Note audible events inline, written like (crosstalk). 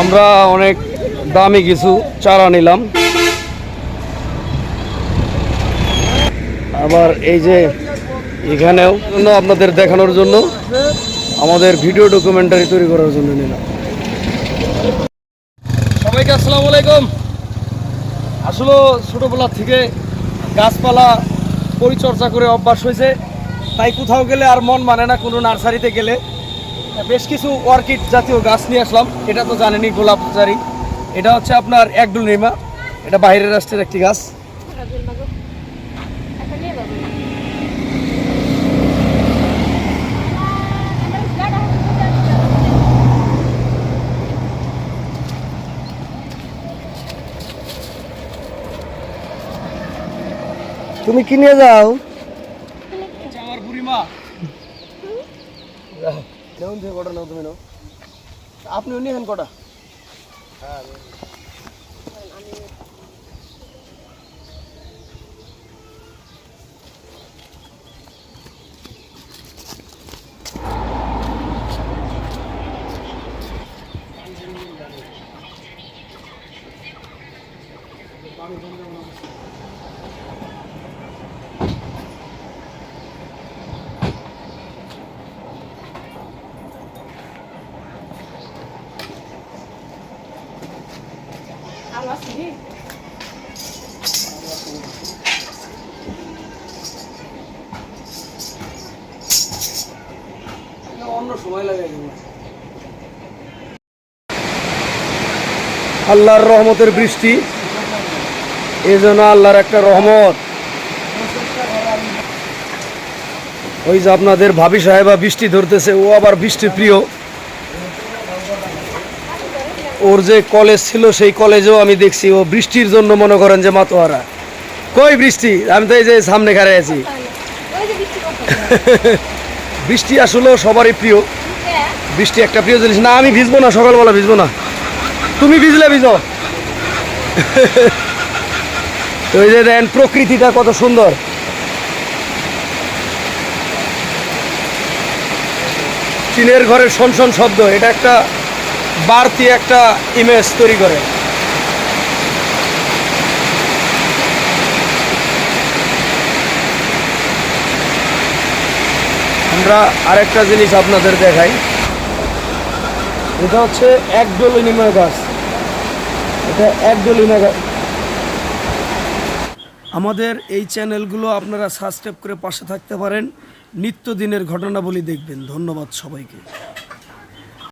আমরা অনেক দামি কিছু চারা নিলাম। আবার এই যে এখানেও জন্য আপনাদের দেখানোর জন্য আমাদের ভিডিও ডকুমেন্টারি তৈরি করার জন্য নিলাম। সবাইকে আসসালামু আলাইকুম। আসলে ছোটোবেলা থেকে গাছপালা পরিচর্যা করে অভ্যাস হয়েছে, তাই কোথাও গেলে আর মন মানে না কোনো নার্সারিতে গেলে। বেশ কিছু অর্কিড জাতীয় গাছ নিয়ে আসলাম। এটা তো জানেনি গোলাপ চারি এটা হচ্ছে আপনার একডুল নিমা এটা বাইরের রাষ্ট্রের একটি গাছ। তুমি কিনে যাও? আমার বুড়িমা। কেমন থেকে কটা নাও তুমি নাও। আপনি উনি হেন কটা? আল্লাহর রহমতের বৃষ্টি। এই জন্য আল্লাহর একটা রহমত। ওই যে আপনাদের ভাবি সাহেবা বৃষ্টি ধরতেছে, ও আবার বৃষ্টি প্রিয়। ওর যে কলেজ ছিল, সেই কলেজেও আমি দেখছি, ও বৃষ্টির জন্য মনে করেন যে মাতোয়ারা। কই বৃষ্টি? আমি তো এই যে সামনে খাড়াই আছি। (laughs) বৃষ্টি আসলে সবারই প্রিয়। বৃষ্টি একটা প্রিয় জিনিস। না, আমি ভিজবো না, সকালবেলা ভিজবো না। তুমি ভিজলে ভিজো। (laughs) এই যে দেন প্রকৃতিটা কত সুন্দর। চীনের ঘরের শনশন শব্দ, এটা একটা বাড়তি একটা ইমেজ তৈরি করে। আমরা আরেকটা জিনিস আপনাদের দেখাই। এটা হচ্ছে একডোল নিমা গাছ। এটা একডোল নিমা গাছ। আমাদের এই চ্যানেলগুলো আপনারা সাবস্ক্রাইব করে পাশে থাকতে পারেন। নিত্যদিনের ঘটনাবলী দেখবেন। ধন্যবাদ সবাইকে।